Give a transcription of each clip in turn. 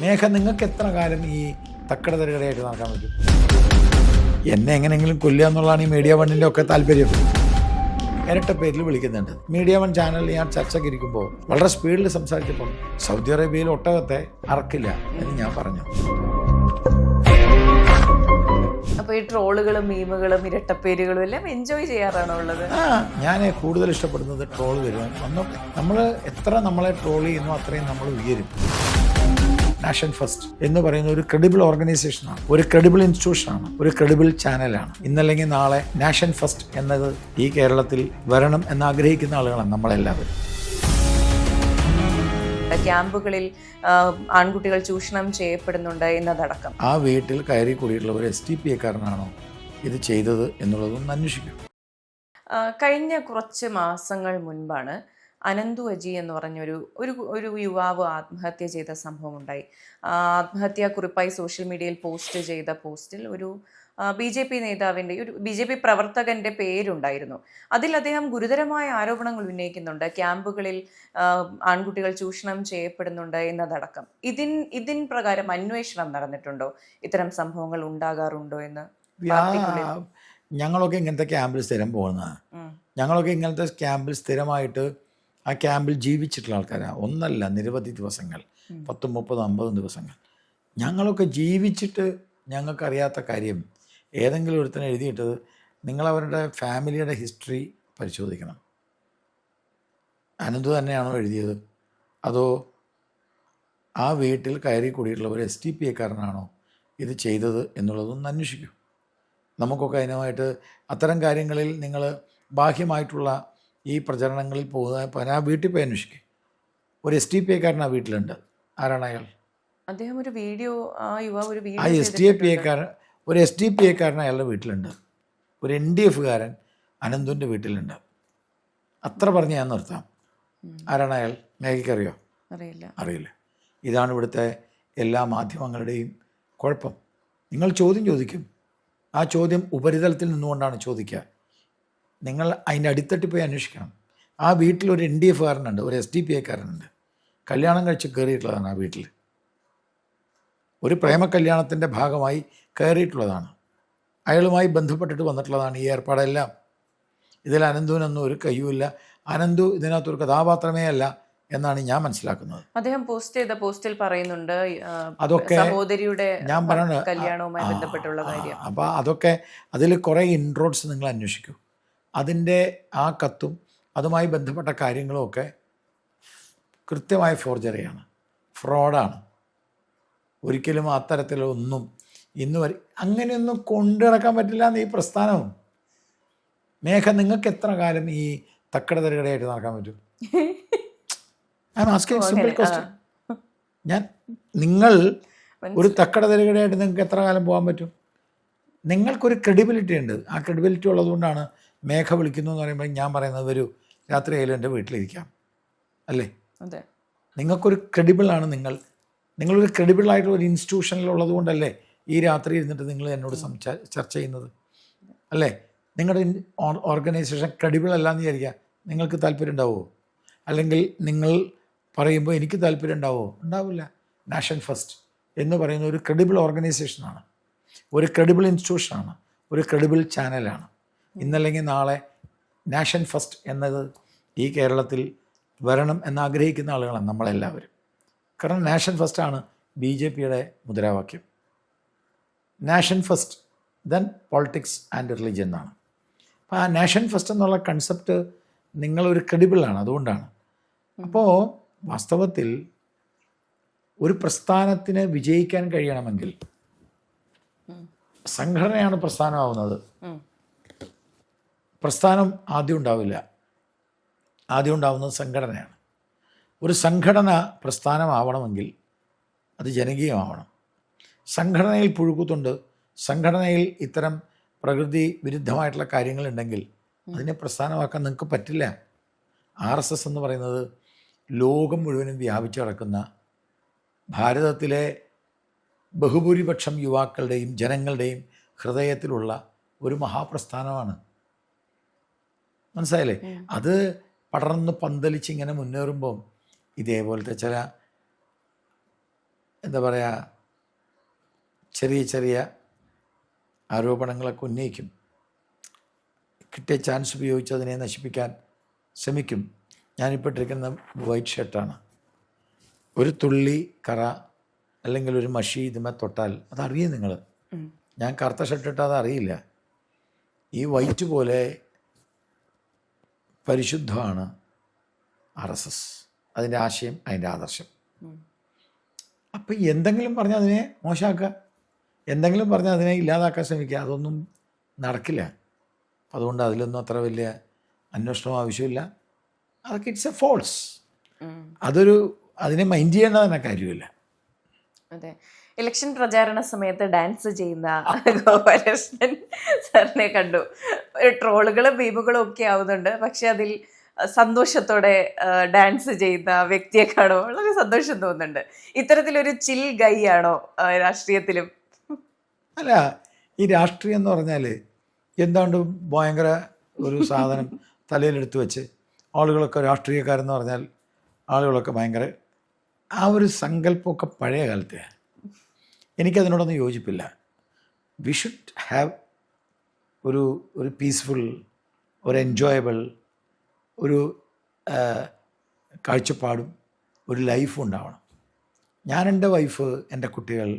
മേഘ നിങ്ങൾക്ക് എത്ര കാലം ഈ തക്കട തരകടയായിട്ട് നടക്കാൻ പറ്റും? എന്നെ എങ്ങനെയെങ്കിലും കൊല്ലുക എന്നുള്ളതാണ് ഈ മീഡിയ വണ്ണിന്റെ ഒക്കെ താല്പര്യം. ഇരട്ട പേരിൽ വിളിക്കുന്നുണ്ട്. മീഡിയ വൺ ചാനലിൽ ഞാൻ ചർച്ചയ്ക്ക് ഇരിക്കുമ്പോൾ വളരെ സ്പീഡിൽ സംസാരിച്ചപ്പോൾ സൗദി അറേബ്യയിൽ ഒട്ടകത്തെ അറക്കില്ല എന്ന് ഞാൻ പറഞ്ഞു. അപ്പൊ ഈ ട്രോളുകളും മീമുകളും ഇരട്ടപ്പേരുകളും എല്ലാം എൻജോയ് ചെയ്യാറാണോ ഉള്ളത്? ആ ഞാൻ കൂടുതൽ ഇഷ്ടപ്പെടുന്നത് ട്രോൾ വരുവാൻ ഒന്നും നമ്മൾ എത്ര നമ്മളെ ട്രോൾ ചെയ്യുന്നു അത്രയും നമ്മൾ ഉയരും. നാഷൻ ഫസ്റ്റ് എന്ന് പറയുന്ന ഒരു ക്രെഡിബിൾ ഓർഗനൈസേഷനാണ് ഒരു ക്രെഡിബിൾ ഇൻസ്റ്റിറ്റ്യൂഷനാണ് ഒരു ക്രെഡിബിൾ ചാനലാണ് ഇന്നല്ലെങ്കിൽ നാളെ നാഷൻ ഫസ്റ്റ് എന്നത് ഈ കേരളത്തിൽ വരണം എന്ന് ആഗ്രഹിക്കുന്ന ആളുകളാണ് നമ്മളെല്ലാവരും. ക്യാമ്പുകളിൽ ആൺകുട്ടികൾ ചൂഷണം ചെയ്യപ്പെടുന്നുണ്ട് എന്നതടക്കം. ആ വീട്ടിൽ കയറി കൂടിയിട്ടുള്ള ഒരു എസ് ടി പി എക്കാരനാണോ ഇത് ചെയ്തത് എന്നുള്ളതൊന്ന് അന്വേഷിക്കും. കഴിഞ്ഞ കുറച്ച് മാസങ്ങൾ മുൻപാണ് അനന്തു അജി എന്ന് പറഞ്ഞൊരു ഒരു ഒരു യുവാവ് ആത്മഹത്യ ചെയ്ത സംഭവം ഉണ്ടായി ആത്മഹത്യ കുറിപ്പായി സോഷ്യൽ മീഡിയയിൽ പോസ്റ്റ് ചെയ്ത പോസ്റ്റിൽ ഒരു ബി ജെ പി നേതാവിന്റെ ഒരു ബി ജെ പി പ്രവർത്തകന്റെ പേരുണ്ടായിരുന്നു. അതിൽ അദ്ദേഹം ഗുരുതരമായ ആരോപണങ്ങൾ ഉന്നയിക്കുന്നുണ്ട്. ക്യാമ്പുകളിൽ ആൺകുട്ടികൾ ചൂഷണം ചെയ്യപ്പെടുന്നുണ്ട് എന്നതടക്കം. ഇതിൻ ഇതിൻ പ്രകാരം അന്വേഷണം നടന്നിട്ടുണ്ടോ? ഇത്തരം സംഭവങ്ങൾ ഉണ്ടാകാറുണ്ടോ എന്ന്. ഞങ്ങളൊക്കെ ഇങ്ങനത്തെ ക്യാമ്പിൽ സ്ഥിരം പോകുന്നതാണ് ഞങ്ങളൊക്കെ ഇങ്ങനത്തെ ക്യാമ്പിൽ സ്ഥിരമായിട്ട് ആ ക്യാമ്പിൽ ജീവിച്ചിട്ടുള്ള ആൾക്കാരാണ് ഒന്നല്ല നിരവധി ദിവസങ്ങൾ. പത്തും മുപ്പതും അമ്പതും ദിവസങ്ങൾ. ഞങ്ങളൊക്കെ ജീവിച്ചിട്ട് ഞങ്ങൾക്കറിയാത്ത കാര്യം ഏതെങ്കിലും ഒരുത്തൻ എഴുതിയിട്ടത് നിങ്ങളവരുടെ ഫാമിലിയുടെ ഹിസ്റ്ററി പരിശോധിക്കണം. അനന്ത് തന്നെയാണോ എഴുതിയത്? അതോ ആ വീട്ടിൽ കയറി കൂടിയിട്ടുള്ള ഒരു എസ് ടി പി എക്കാരനാണോ ഇത് ചെയ്തത് എന്നുള്ളതൊന്ന് അന്വേഷിക്കും. നമുക്കൊക്കെ അതിനുമായിട്ട് അത്തരം കാര്യങ്ങളിൽ നിങ്ങൾ ബാഹ്യമായിട്ടുള്ള ഈ പ്രചരണങ്ങളിൽ പോകുന്ന ആ വീട്ടിൽ പോയി അന്വേഷിക്കും. ഒരു എസ് ടി പി എക്കാരൻ ആ വീട്ടിലുണ്ട്. ആരാണ് അയാൾ? അദ്ദേഹം ഒരു വീഡിയോ ആ യുവാവ് ഒരു ആ video S T A P എക്കാരൻ ഒരു എസ് ടി പി എക്കാരൻ അയാളുടെ വീട്ടിലുണ്ട്. ഒരു എൻ ഡി എഫുകാരൻ അനന്തുവിന്റെ വീട്ടിലുണ്ട്. അത്ര പറഞ്ഞ് ഞാൻ നിർത്താം. ആരാണ് അയാൾ? മേഘയ്ക്കറിയോ അറിയില്ല. അറിയില്ല. ഇതാണ് ഇവിടുത്തെ എല്ലാ മാധ്യമങ്ങളുടെയും കുഴപ്പം. നിങ്ങൾ ചോദ്യം ചോദിക്കും. ആ ചോദ്യം ഉപരിതലത്തിൽ നിന്നുകൊണ്ടാണ് ചോദിക്കുക. നിങ്ങൾ അതിന്റെ അടിത്തട്ടിൽ പോയി അന്വേഷിക്കണം. ആ വീട്ടിൽ ഒരു എൻ ഡി എഫുകാരനുണ്ട് ഒരു എസ് ഡി പി എക്കാരനുണ്ട് കല്യാണം കഴിച്ച് കയറിയിട്ടുള്ളതാണ് ആ വീട്ടിൽ. ഒരു പ്രേമ കല്യാണത്തിന്റെ ഭാഗമായി കയറിയിട്ടുള്ളതാണ്. അയാളുമായി ബന്ധപ്പെട്ടിട്ട് വന്നിട്ടുള്ളതാണ് ഈ ഏർപ്പാടെല്ലാം. ഇതിൽ അനന്തുവിനൊന്നും ഒരു കയ്യുമില്ല. അനന്തു ഇതിനകത്തൊരു കഥാപാത്രമേ അല്ല എന്നാണ് ഞാൻ മനസ്സിലാക്കുന്നത്. അദ്ദേഹം പോസ്റ്റ് ചെയ്ത പോസ്റ്റിൽ പറയുന്നുണ്ട് അതൊക്കെ സഹോദരിയുടെ ഞാൻ പറയണ കല്യാണവുമായി ബന്ധപ്പെട്ടുള്ള കാര്യം. അപ്പോൾ അതൊക്കെ അതിൽ കുറേ ഇൻട്രോഡ്സ് നിങ്ങൾ അന്വേഷിക്കൂ. അതിന്റെ ആ കത്തും അതുമായി ബന്ധപ്പെട്ട കാര്യങ്ങളുമൊക്കെ കൃത്യമായ ഫോർജറിയാണ്. ഫ്രോഡാണ്. ഒരിക്കലും അത്തരത്തിലൊന്നും ഇന്ന് വരെ അങ്ങനെയൊന്നും കൊണ്ടു നടക്കാൻ പറ്റില്ല എന്ന് ഈ പ്രസ്ഥാനവും. മേഘ നിങ്ങൾക്ക് എത്ര കാലം ഈ തക്കട തരകടയായിട്ട് നടക്കാൻ പറ്റും? I'm asking simple question ഞാൻ നിങ്ങൾ ഒരു തക്കട തരകടയായിട്ട് നിങ്ങൾക്ക് എത്ര കാലം പോകാൻ പറ്റും? നിങ്ങൾക്കൊരു ക്രെഡിബിലിറ്റി ഉണ്ട്. ആ ക്രെഡിബിലിറ്റി ഉള്ളതുകൊണ്ടാണ് മേഘ വിളിക്കുന്നു എന്ന് പറയുമ്പോൾ ഞാൻ പറയുന്നത് വരൂ രാത്രി ആയാലും എന്റെ വീട്ടിലിരിക്കാം. അല്ലേ? അതെ. നിങ്ങൾക്കൊരു ക്രെഡിബിൾ ആണ് നിങ്ങൾ. നിങ്ങളൊരു ക്രെഡിബിൾ ആയിട്ടുള്ള ഒരു ഇൻസ്റ്റിറ്റ്യൂഷനിലുള്ളത് കൊണ്ടല്ലേ ഈ രാത്രി ഇരുന്നിട്ട് നിങ്ങൾ എന്നോട് സംസാ ചർച്ച ചെയ്യുന്നത്? അല്ലേ? നിങ്ങളുടെ ഓർഗനൈസേഷൻ ക്രെഡിബിൾ അല്ല എന്ന് വിചാരിക്കുക. നിങ്ങൾക്ക് താല്പര്യം ഉണ്ടാവുമോ? അല്ലെങ്കിൽ നിങ്ങൾ പറയുമ്പോൾ എനിക്ക് താല്പര്യം ഉണ്ടാവുമോ? ഉണ്ടാവില്ല. നാഷൻ ഫസ്റ്റ് എന്ന് പറയുന്ന ഒരു ക്രെഡിബിൾ ഓർഗനൈസേഷനാണ് ഒരു ക്രെഡിബിൾ ഇൻസ്റ്റിറ്റ്യൂഷനാണ് ഒരു ക്രെഡിബിൾ ചാനലാണ് ഇന്നല്ലെങ്കിൽ നാളെ നാഷൻ ഫസ്റ്റ് എന്നത് ഈ കേരളത്തിൽ വരണം എന്നാഗ്രഹിക്കുന്ന ആളുകളാണ് നമ്മളെല്ലാവരും. കാരണം നാഷൻ ഫസ്റ്റാണ് ബി ജെ പിയുടെ മുദ്രാവാക്യം. Nation first then politics and religion എന്നാണ്. അപ്പോൾ ആ നാഷൻ ഫസ്റ്റ് എന്നുള്ള കൺസെപ്റ്റ് നിങ്ങളൊരു ക്രെഡിബിളാണ് അതുകൊണ്ടാണ്. അപ്പോൾ വാസ്തവത്തിൽ ഒരു പ്രസ്ഥാനത്തിന് വിജയിക്കാൻ കഴിയണമെങ്കിൽ സംഘടനയാണ് പ്രസ്ഥാനമാവുന്നത്. പ്രസ്ഥാനം ആദ്യം ഉണ്ടാവില്ല. ആദ്യം ഉണ്ടാവുന്നത് സംഘടനയാണ്. ഒരു സംഘടന പ്രസ്ഥാനമാവണമെങ്കിൽ അത് ജനകീയമാവണം. സംഘടനയിൽ പുഴുക്കുത്തുണ്ട്. സംഘടനയിൽ ഇത്തരം പ്രകൃതി വിരുദ്ധമായിട്ടുള്ള കാര്യങ്ങളുണ്ടെങ്കിൽ അതിനെ പ്രസ്ഥാനമാക്കാൻ നിങ്ങൾക്ക് പറ്റില്ല. ആർ എസ് എസ് എന്ന് പറയുന്നത് ലോകം മുഴുവനും വ്യാപിച്ചു കിടക്കുന്ന ഭാരതത്തിലെ ബഹുഭൂരിപക്ഷം യുവാക്കളുടെയും ജനങ്ങളുടെയും ഹൃദയത്തിലുള്ള ഒരു മഹാപ്രസ്ഥാനമാണ്. മനസ്സിലായില്ലേ? അത് പടർന്ന് പന്തലിച്ച് ഇങ്ങനെ മുന്നേറുമ്പം ഇതേപോലത്തെ ചില എന്താ പറയുക ചെറിയ ചെറിയ ആരോപണങ്ങളൊക്കെ ഉന്നയിക്കും. കിട്ടിയ ചാൻസ് ഉപയോഗിച്ച് അതിനെ നശിപ്പിക്കാൻ ശ്രമിക്കും. ഞാനിപ്പോൾ ഇട്ടിരിക്കുന്ന വൈറ്റ് ഷർട്ടാണ്. ഒരു തുള്ളി കറ അല്ലെങ്കിൽ ഒരു മഷി ഇതുമേ തൊട്ടാൽ അതറിയും നിങ്ങൾ ഞാൻ കറുത്ത ഷർട്ട് ഇട്ടാൽ അതറിയില്ല. ഈ വൈറ്റ് പോലെ പരിശുദ്ധമാണ് ആർ എസ് എസ്. അതിന്റെ ആശയം അതിന്റെ ആദർശം. അപ്പം എന്തെങ്കിലും പറഞ്ഞാൽ അതിനെ മോശമാക്കുക. എന്തെങ്കിലും പറഞ്ഞാൽ അതിനെ ഇല്ലാതാക്കാൻ ശ്രമിക്കുക. അതൊന്നും നടക്കില്ല. അതുകൊണ്ട് അതിലൊന്നും അത്ര വലിയ അന്വേഷണം ആവശ്യമില്ല. അതൊക്കെ ഇറ്റ്സ് എ ഫോൾസ്. അതൊരു അതിനെ മൈൻഡ് ചെയ്യേണ്ട തന്നെ കാര്യമില്ല. അതെ. ഇലക്ഷൻ പ്രചാരണ സമയത്ത് ഡാൻസ് ചെയ്യുന്ന ഗോപാലകൃഷ്ണൻ സാറിനെ കണ്ടു. ട്രോളുകളും ബീമുകളും ഒക്കെ ആവുന്നുണ്ട്. പക്ഷെ അതിൽ സന്തോഷത്തോടെ ഡാൻസ് ചെയ്യുന്ന വ്യക്തിയെ കാണുമ്പോൾ വളരെ സന്തോഷം തോന്നുന്നുണ്ട്. ഇത്തരത്തിലൊരു ചിൽ ഗൈ ആണോ രാഷ്ട്രീയത്തിലും? അല്ല ഈ രാഷ്ട്രീയം എന്ന് പറഞ്ഞാൽ എന്താണ്ട് ഭയങ്കര ഒരു സാധനം തലയിലെടുത്ത് വെച്ച് ആളുകളൊക്കെ രാഷ്ട്രീയക്കാരെന്ന് പറഞ്ഞാൽ ആളുകളൊക്കെ ഭയങ്കര ആ ഒരു സങ്കല്പമൊക്കെ പഴയ കാലത്തെ എനിക്കതിനോടൊന്നും യോജിപ്പില്ല. വി ഷുഡ് ഹാവ് ഒരു ഒരു പീസ്ഫുൾ ഒരു എൻജോയബിൾ ഒരു കാഴ്ചപ്പാടും ഒരു ലൈഫും ഉണ്ടാവണം. ഞാൻ എന്റെ വൈഫ് എന്റെ കുട്ടികൾ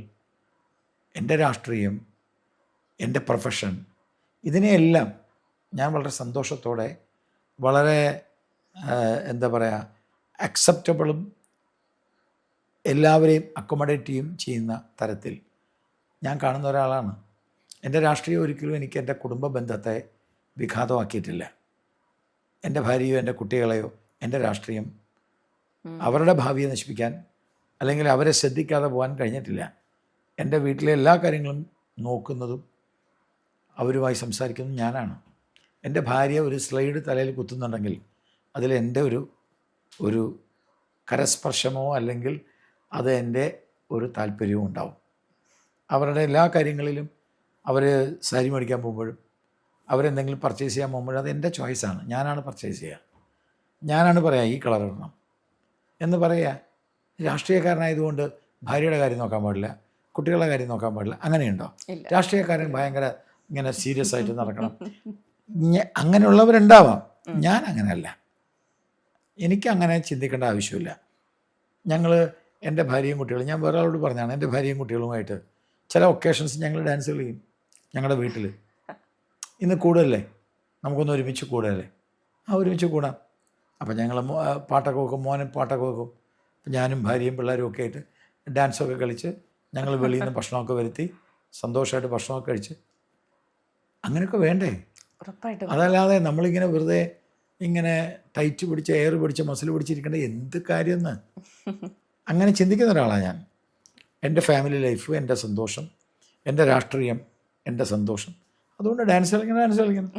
എന്റെ രാഷ്ട്രീയം എന്റെ പ്രൊഫഷൻ ഇതിനെയെല്ലാം ഞാൻ വളരെ സന്തോഷത്തോടെ വളരെ എന്താ പറയുക അക്സെപ്റ്റബിളും എല്ലാവരെയും അക്കോമഡേറ്റ് ചെയ്യും ചെയ്യുന്ന തരത്തിൽ. ഞാൻ കാണുന്ന ഒരാളാണ്. എന്റെ രാഷ്ട്രീയം ഒരിക്കലും എനിക്ക് എന്റെ കുടുംബ ബന്ധത്തെ വിഘാതമാക്കിയിട്ടില്ല. എന്റെ ഭാര്യയോ എന്റെ കുട്ടികളെയോ എന്റെ രാഷ്ട്രീയം അവരുടെ ഭാവിയെ നശിപ്പിക്കാൻ അല്ലെങ്കിൽ അവരെ ശ്രദ്ധിക്കാതെ പോകാൻ കഴിഞ്ഞിട്ടില്ല. എന്റെ വീട്ടിലെ എല്ലാ കാര്യങ്ങളും നോക്കുന്നതും അവരുമായി സംസാരിക്കുന്നതും ഞാനാണ്. എന്റെ ഭാര്യ ഒരു സ്ലൈഡ് തലയിൽ കുത്തുന്നുണ്ടെങ്കിൽ അതിൽ എന്റെ ഒരു ഒരു കരസ്പർശമോ അല്ലെങ്കിൽ അത് എന്റെ ഒരു താല്പര്യവും ഉണ്ടാവും. അവരുടെ എല്ലാ കാര്യങ്ങളിലും അവർ സാരി മേടിക്കാൻ പോകുമ്പോഴും അവരെന്തെങ്കിലും പർച്ചേസ് ചെയ്യാൻ പോകുമ്പോഴും അത് എന്റെ ചോയ്സാണ് ഞാനാണ് പർച്ചേസ് ചെയ്യുക. ഞാനാണ് പറയുക ഈ കളർ ഇടണം എന്ന് പറയുക രാഷ്ട്രീയക്കാരനായതുകൊണ്ട് ഭാര്യയുടെ കാര്യം നോക്കാൻ പാടില്ല കുട്ടികളുടെ കാര്യം നോക്കാൻ പാടില്ല അങ്ങനെയുണ്ടോ. രാഷ്ട്രീയക്കാരൻ ഭയങ്കര ഇങ്ങനെ സീരിയസ് ആയിട്ട് നടക്കണം. അങ്ങനെയുള്ളവരുണ്ടാവാം. ഞാൻ അങ്ങനെയല്ല എനിക്ക് അങ്ങനെ ചിന്തിക്കേണ്ട ആവശ്യമില്ല. ഞങ്ങൾ എന്റെ ഭാര്യയും കുട്ടികളും ഞാൻ വേറെ ആളോട് പറഞ്ഞാണ് എന്റെ ഭാര്യയും കുട്ടികളുമായിട്ട് ചില ഒക്കേഷൻസ് ഞങ്ങൾ ഡാൻസ് കളിക്കും ഞങ്ങളുടെ വീട്ടിൽ ഇന്ന് കൂടുതലല്ലേ നമുക്കൊന്ന് ഒരുമിച്ച് കൂടല്ലേ? ആ ഒരുമിച്ച് കൂടാം. അപ്പം ഞങ്ങൾ പാട്ടൊക്കെ വെക്കും മോനും പാട്ടൊക്കെ വെക്കും. ഞാനും ഭാര്യയും പിള്ളേരും ഒക്കെ ആയിട്ട് ഡാൻസൊക്കെ കളിച്ച് ഞങ്ങൾ വെളിയിൽ നിന്ന് ഭക്ഷണമൊക്കെ വരുത്തി സന്തോഷമായിട്ട് ഭക്ഷണമൊക്കെ കഴിച്ച്. അങ്ങനെയൊക്കെ വേണ്ടേ? അതല്ലാതെ നമ്മളിങ്ങനെ വെറുതെ ഇങ്ങനെ ടൈറ്റ് പിടിച്ച് എയർ പിടിച്ച് മസിൽ പിടിച്ചിരിക്കേണ്ട എന്ത് കാര്യമെന്ന് അങ്ങനെ ചിന്തിക്കുന്ന ഒരാളാണ് ഞാൻ. എന്റെ ഫാമിലി ലൈഫ് എന്റെ സന്തോഷം എന്റെ രാഷ്ട്രീയം എന്റെ സന്തോഷം. അതുകൊണ്ട് ഡാൻസ് കളിക്കണം ഡാൻസ് കളിക്കണം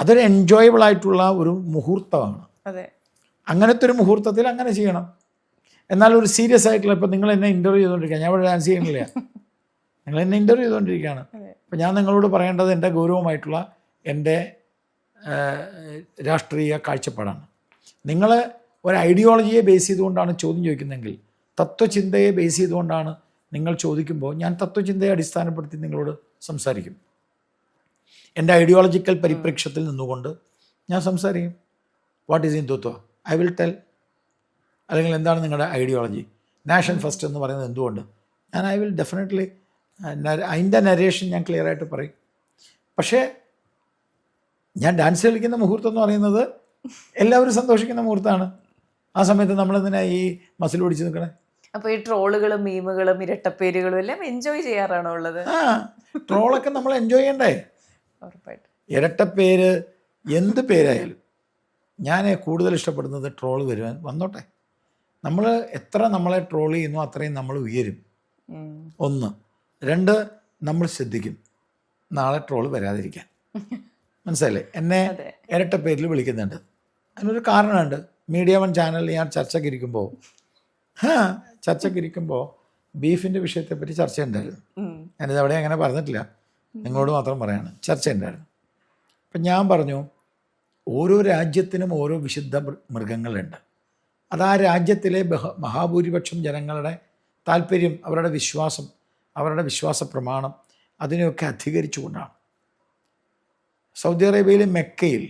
അതൊരു എൻജോയബിൾ ആയിട്ടുള്ള ഒരു മുഹൂർത്തമാണ്. അങ്ങനത്തെ ഒരു മുഹൂർത്തത്തിൽ അങ്ങനെ ചെയ്യണം. എന്നാൽ ഒരു സീരിയസ് ആയിട്ടുള്ള ഇപ്പം നിങ്ങൾ എന്നെ ഇന്റർവ്യൂ ചെയ്തുകൊണ്ടിരിക്കുക ഞാൻ ഇവിടെ ഡാൻസ് ചെയ്യുന്നില്ല. നിങ്ങൾ എന്നെ ഇന്റർവ്യൂ ചെയ്തുകൊണ്ടിരിക്കുകയാണ്. അപ്പം ഞാൻ നിങ്ങളോട് പറയേണ്ടത് എന്റെ ഗൗരവമായിട്ടുള്ള എന്റെ രാഷ്ട്രീയ കാഴ്ചപ്പാടാണ്. നിങ്ങൾ ഒരു ഐഡിയോളജിയെ ബേസ് ചെയ്തുകൊണ്ടാണ് ചോദ്യം ചോദിക്കുന്നതെങ്കിൽ തത്വചിന്തയെ ബേസ് ചെയ്തുകൊണ്ടാണ് നിങ്ങൾ ചോദിക്കുമ്പോൾ ഞാൻ തത്വചിന്തയെ അടിസ്ഥാനപ്പെടുത്തി നിങ്ങളോട് സംസാരിക്കും. എന്റെ ഐഡിയോളജിക്കൽ പരിപ്രേക്ഷ്യത്തിൽ നിന്നുകൊണ്ട് ഞാൻ സംസാരിക്കും. What is Hindutva? I will tell അല്ലെങ്കിൽ എന്താണ് നിങ്ങളുടെ ഐഡിയോളജി നാഷൻ ഫസ്റ്റ് എന്ന് പറയുന്നത് എന്തുകൊണ്ട്? ഞാൻ ഐ വിൽ ഡെഫിനറ്റ്ലി അതിന്റെ നരേഷൻ ഞാൻ ക്ലിയർ ആയിട്ട് പറയും. പക്ഷേ ഞാൻ ഡാൻസ് കളിക്കുന്ന മുഹൂർത്തം എന്ന് പറയുന്നത് എല്ലാവരും സന്തോഷിക്കുന്ന മുഹൂർത്തമാണ്. ആ സമയത്ത് നമ്മൾ എന്തിനാ ഈ മസിൽ പിടിച്ച് നിൽക്കണേ? അപ്പൊ ഈ ട്രോളുകളും മീമുകളും ഇരട്ടപ്പേരുകളും എല്ലാം എൻജോയ് ചെയ്യാറാണോ ഉള്ളത്? ആ ട്രോളൊക്കെ നമ്മൾ എൻജോയ് ചെയ്യണ്ടേ? ഉറപ്പായിട്ടും. ഇരട്ടപ്പേര് എന്ത് പേരായാലും ഞാൻ കൂടുതൽ ഇഷ്ടപ്പെടുന്നത് ട്രോൾ വരുവാൻ വന്നോട്ടെ. നമ്മൾ എത്ര നമ്മളെ ട്രോൾ ചെയ്യുന്നു അത്രയും നമ്മൾ ഉയരും. ഒന്ന്. രണ്ട് നമ്മൾ ശ്രദ്ധിക്കും. നാളെ ട്രോൾ വരാതിരിക്കാൻ. മനസ്സിലായില്ലേ? എന്നെ. ഇരട്ട പേരിൽ വിളിക്കുന്നുണ്ട്. അതിനൊരു കാരണമുണ്ട്. മീഡിയ വൺ ചാനലിൽ ഞാൻ ചർച്ചയ്ക്ക് ഇരിക്കുമ്പോൾ ബീഫിന്റെ വിഷയത്തെപ്പറ്റി ചർച്ച ഉണ്ടായിരുന്നു. ഞാനിത് അവിടെ അങ്ങനെ പറഞ്ഞിട്ടില്ല. നിങ്ങളോട് മാത്രം പറയാണ്. ചർച്ച ഉണ്ടായിരുന്നു അപ്പം ഞാൻ പറഞ്ഞു ഓരോ രാജ്യത്തിനും ഓരോ വിശുദ്ധ മൃഗങ്ങളുണ്ട്. അത് ആ രാജ്യത്തിലെ ബഹ മഹാഭൂരിപക്ഷം ജനങ്ങളുടെ താല്പര്യം അവരുടെ വിശ്വാസം അവരുടെ വിശ്വാസ പ്രമാണം അതിനെയൊക്കെ അധികരിച്ചുകൊണ്ടാണ്. സൗദി അറേബ്യയിലെ മെക്കയിൽ.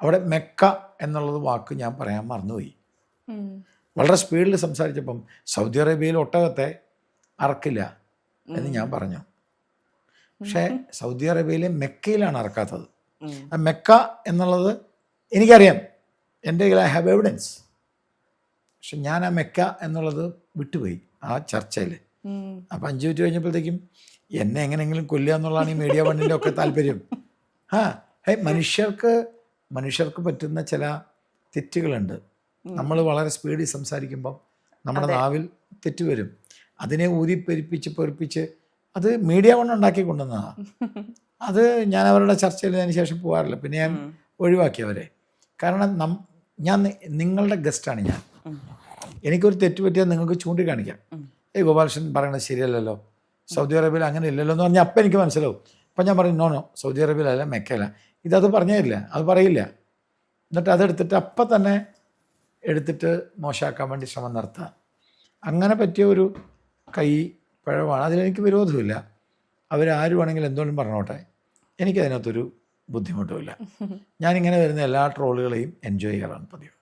അവിടെ മെക്ക എന്നുള്ളത് വാക്ക് ഞാൻ പറയാൻ മറന്നുപോയി. വളരെ സ്പീഡിൽ സംസാരിച്ചപ്പം സൗദി അറേബ്യയിൽ ഒട്ടകത്തെ അറക്കില്ല എന്ന് ഞാൻ പറഞ്ഞു. പക്ഷേ സൗദി അറേബ്യയിലെ മെക്കയിലാണ് അറക്കാത്തത്. മെക്ക എന്നുള്ളത് എനിക്കറിയാം. എന്റെ കയ്യിൽ ഐ ഹാവ് എവിഡൻസ്. പക്ഷെ ഞാൻ ആ മെക്ക എന്നുള്ളത് വിട്ടുപോയി ആ ചർച്ചയിൽ. അപ്പം അഞ്ച് മിനിറ്റ് കഴിഞ്ഞപ്പോഴത്തേക്കും എന്നെ എങ്ങനെയെങ്കിലും കൊല്ലുക എന്നുള്ളതാണ് ഈ മീഡിയ വണ്ണിന്റെ ഒക്കെ താല്പര്യം. ആ ഹേ മനുഷ്യർക്ക് മനുഷ്യർക്ക് പറ്റുന്ന ചില തെറ്റുകളുണ്ട്. നമ്മൾ വളരെ സ്പീഡിൽ സംസാരിക്കുമ്പം നമ്മുടെ നാവിൽ തെറ്റ് വരും. അതിനെ ഊതിപ്പെരിപ്പിച്ച് പെരുപ്പിച്ച് അത് മീഡിയ കൊണ്ട് ഉണ്ടാക്കി കൊണ്ടുവന്നതാണ് അത് ഞാൻ അവരുടെ ചർച്ചയിൽ അതിന് ശേഷം പോകാറില്ല പിന്നെ ഞാൻ ഒഴിവാക്കി അവരെ. കാരണം നം ഞാൻ നിങ്ങളുടെ ഗസ്റ്റാണ് ഞാൻ. എനിക്കൊരു തെറ്റ് പറ്റിയാൽ നിങ്ങൾക്ക് ചൂണ്ടിക്കാണിക്കാം. ഏ ഗോപാലകൃഷ്ണൻ പറയണത് ശരിയല്ലല്ലോ. സൗദി അറേബ്യയിൽ അങ്ങനെ ഇല്ലല്ലോ എന്ന് പറഞ്ഞാൽ അപ്പം എനിക്ക് മനസ്സിലാവും. അപ്പം ഞാൻ പറയും നോ നോ സൗദി അറേബ്യയിലല്ല മെക്കയില. ഇതത് പറഞ്ഞില്ല അത് പറയില്ല. എന്നിട്ട് അതെടുത്തിട്ട് അപ്പം തന്നെ എടുത്തിട്ട് മോശമാക്കാൻ വേണ്ടി ശ്രമം നടത്താം. അങ്ങനെ പറ്റിയ ഒരു കൈ പിഴവാണ്. അതിലെനിക്ക് വിരോധമില്ല. അവരാര് വേണമെങ്കിലും എന്തുകൊണ്ടും പറഞ്ഞോട്ടെ. എനിക്കതിനകത്തൊരു ബുദ്ധിമുട്ടുമില്ല. ഞാനിങ്ങനെ വരുന്ന എല്ലാ ട്രോളുകളെയും എൻജോയ് ചെയ്യാറാണ് പതിവ്.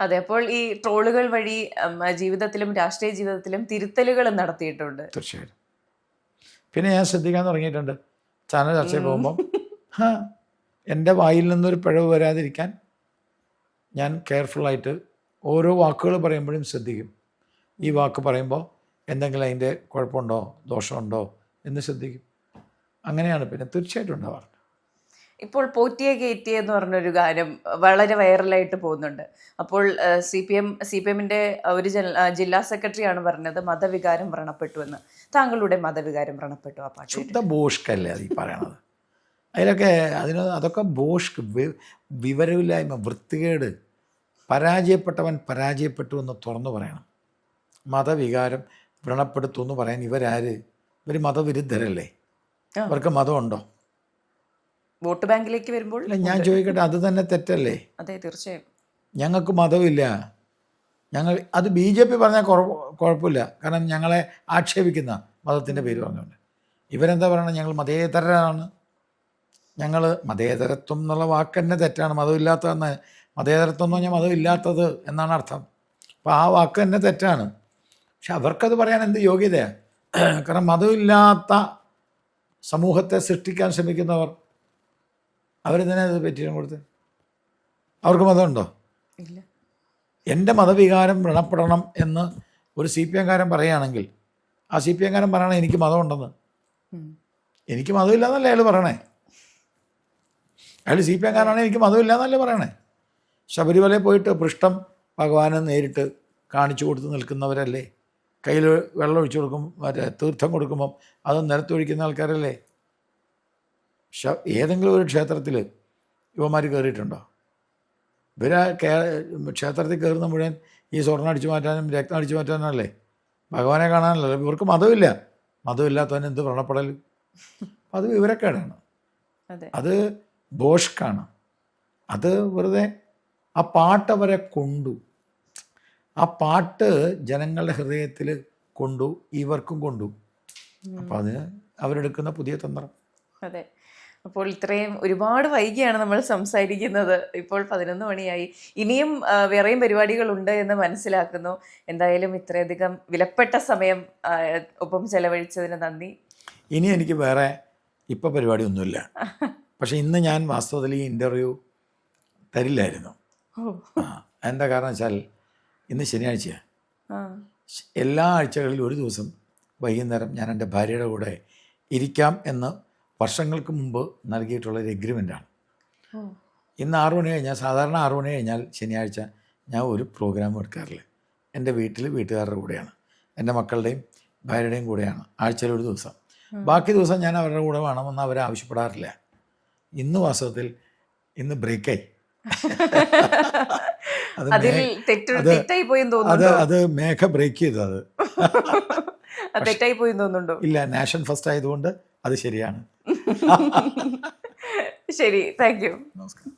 അതെ അപ്പോൾ ഈ ട്രോളുകൾ വഴി ജീവിതത്തിലും രാഷ്ട്രീയ ജീവിതത്തിലും തിരുത്തലുകളും നടത്തിയിട്ടുണ്ട്. തീർച്ചയായിട്ടും. പിന്നെ ഞാൻ ശ്രദ്ധിക്കാൻ തുടങ്ങിയിട്ടുണ്ട്. ചാനൽ ചർച്ചയിൽ പോകുമ്പോൾ എന്റെ വായിൽ നിന്നൊരു പിഴവ് വരാതിരിക്കാൻ ഞാൻ കെയർഫുള്ളായിട്ട് ഓരോ വാക്കുകൾ പറയുമ്പോഴും ശ്രദ്ധിക്കും. ഈ വാക്ക് പറയുമ്പോൾ എന്തെങ്കിലും അതിന്റെ കുഴപ്പമുണ്ടോ ദോഷമുണ്ടോ എന്ന് ശ്രദ്ധിക്കും. അങ്ങനെയാണ് പിന്നെ തീർച്ചയായിട്ടും ഉണ്ടാവാറുണ്ട് ഇപ്പോൾ പോറ്റിയെ കയറ്റി എന്ന് പറഞ്ഞൊരു ഗാനം വളരെ വൈറലായിട്ട് പോകുന്നുണ്ട്. അപ്പോൾ C P M C P എമ്മിന്റെ ഒരു ജില്ലാ സെക്രട്ടറിയാണ് പറഞ്ഞത് മതവികാരം വ്രണപ്പെട്ടു എന്ന് താങ്കളുടെ മതവികാരം വ്രണപ്പെട്ടു ആ പാട്ട് ശുദ്ധ ബോഷ്കല്ലേ അത് ഈ പറയണത്? അതിലൊക്കെ അതിന് അതൊക്കെ ബോഷ് വിവരമില്ലായ്മ വൃത്തികേട്. പരാജയപ്പെട്ടവൻ പരാജയപ്പെട്ടു എന്ന് തുറന്നു പറയണം. മതവികാരം വ്രണപ്പെടുത്തു എന്ന് പറയാൻ ഇവരാര്? ഇവർ മതവിരുദ്ധരല്ലേ. അവർക്ക് മതമുണ്ടോ? വോട്ട് ബാങ്കിലേക്ക് വരുമ്പോൾ ഞാൻ ചോദിക്കട്ടെ അത് തന്നെ തെറ്റല്ലേ? അതെ തീർച്ചയായും. ഞങ്ങൾക്ക് മതമില്ല. ഞങ്ങൾ അത് ബി ജെ പി പറഞ്ഞാൽ കുഴപ്പമില്ല കാരണം ഞങ്ങളെ ആക്ഷേപിക്കുന്ന മതത്തിന്റെ പേര് പറഞ്ഞുകൊണ്ട്. ഇവരെന്താ പറയണത്? ഞങ്ങൾ മതേതരരാണ്. ഞങ്ങൾ മതേതരത്വം എന്നുള്ള വാക്ക് തന്നെ തെറ്റാണ് മതമില്ലാത്തതെന്ന് മതേതരത്വം എന്ന് പറഞ്ഞാൽ മതമില്ലാത്തത് എന്നാണ് അർത്ഥം. അപ്പോൾ ആ വാക്ക് തന്നെ തെറ്റാണ്. പക്ഷെ അവർക്കത് പറയാൻ എന്ത് യോഗ്യതയാണ് കാരണം മതമില്ലാത്ത സമൂഹത്തെ സൃഷ്ടിക്കാൻ ശ്രമിക്കുന്നവർ അവരെന്തിനാ ഇത് പറ്റിയും കൊടുത്ത്. അവർക്ക് മതമുണ്ടോ? എന്റെ മതവികാരം വ്രണപ്പെടണം എന്ന് ഒരു സി പി എംകാരൻ പറയുകയാണെങ്കിൽ ആ സി പി എംകാരൻ പറയണേ എനിക്ക് മതമുണ്ടെന്ന്. എനിക്ക് മതമില്ലാന്നല്ലേ അയാൾ പറയണേ? അയാൾ സി പി എംകാരനാണെങ്കിൽ എനിക്ക് മതമില്ല എന്നല്ലേ പറയണേ. ശബരിമല പോയിട്ട് പൃഷ്ഠം ഭഗവാനെ നേരിട്ട് കാണിച്ചു കൊടുത്ത് നിൽക്കുന്നവരല്ലേ? കയ്യിൽ വെള്ളം ഒഴിച്ചു കൊടുക്കും മറ്റേ തീർത്ഥം കൊടുക്കുമ്പം അത് നിരത്തൊഴിക്കുന്ന ആൾക്കാരല്ലേ? ശ ഏതെങ്കിലും ഒരു ക്ഷേത്രത്തിൽ യുവമാർ കയറിയിട്ടുണ്ടോ? ഇവർ കേ ക്ഷേത്രത്തിൽ കയറുന്ന മുഴുവൻ ഈ സ്വർണം അടിച്ചു മാറ്റാനും രക്തം അടിച്ചു മാറ്റാനല്ലേ ഭഗവാനെ കാണാനല്ലോ ഇവർക്ക് മതമില്ല. മതമില്ലാത്തവന് എന്ത് വ്രണപ്പെടൽ? അത് വിവരക്കേടാണ് അത് ബോഷ്കാണ് അത് വെറുതെ ആ പാട്ട് അവരെ കൊണ്ടു. ആ പാട്ട് ജനങ്ങളുടെ ഹൃദയത്തിൽ കൊണ്ടു ഇവർക്കും കൊണ്ടു. അപ്പം അത് അവരെടുക്കുന്ന പുതിയ തന്ത്രം. അതെ. അപ്പോൾ ഇത്രയും ഒരുപാട് വൈകിയാണ് നമ്മൾ സംസാരിക്കുന്നത്. ഇപ്പോൾ പതിനൊന്ന് മണിയായി. ഇനിയും വേറെയും പരിപാടികളുണ്ട് എന്ന് മനസ്സിലാക്കുന്നു. എന്തായാലും ഇത്രയധികം വിലപ്പെട്ട സമയം ഒപ്പം ചെലവഴിച്ചതിന് നന്ദി. ഇനി എനിക്ക് വേറെ ഇപ്പം പരിപാടിയൊന്നുമില്ല. പക്ഷെ ഇന്ന് ഞാൻ വാസ്തവത്തിൽ ഈ ഇന്റർവ്യൂ തരില്ലായിരുന്നു. എന്താ കാരണം വെച്ചാൽ ഇന്ന് ശനിയാഴ്ചയാണ് എല്ലാ ആഴ്ചകളിലും ഒരു ദിവസം വൈകുന്നേരം ഞാൻ എന്റെ ഭാര്യയുടെ കൂടെ ഇരിക്കാം എന്ന് വർഷങ്ങൾക്ക് മുമ്പ് നൽകിയിട്ടുള്ള ഒരു എഗ്രിമെന്റാണ് ഇന്ന് ആറു മണി കഴിഞ്ഞാൽ സാധാരണ ആറു മണി കഴിഞ്ഞാൽ ശനിയാഴ്ച ഞാൻ ഒരു പ്രോഗ്രാം എടുക്കാറില്ല. എന്റെ വീട്ടിൽ വീട്ടുകാരുടെ കൂടെയാണ്. എന്റെ മക്കളുടെയും ഭാര്യയുടെയും കൂടെയാണ് ആഴ്ചയിൽ ഒരു ദിവസം. ബാക്കി ദിവസം ഞാൻ അവരുടെ കൂടെ വേണമെന്ന് അവരെ ആവശ്യപ്പെടാറില്ല. ഇന്ന് വാസ്തവത്തിൽ ഇന്ന് ബ്രേക്കായി. അത് അത് മേഘ ബ്രേക്ക് ചെയ്തു അത്. തെറ്റായി പോയി തോന്നുന്നുണ്ടോ? ഇല്ല നാഷൻ ഫസ്റ്റ് ആയതുകൊണ്ട് അത് ശരിയാണ്. ശരി താങ്ക് യു നമസ്കാരം.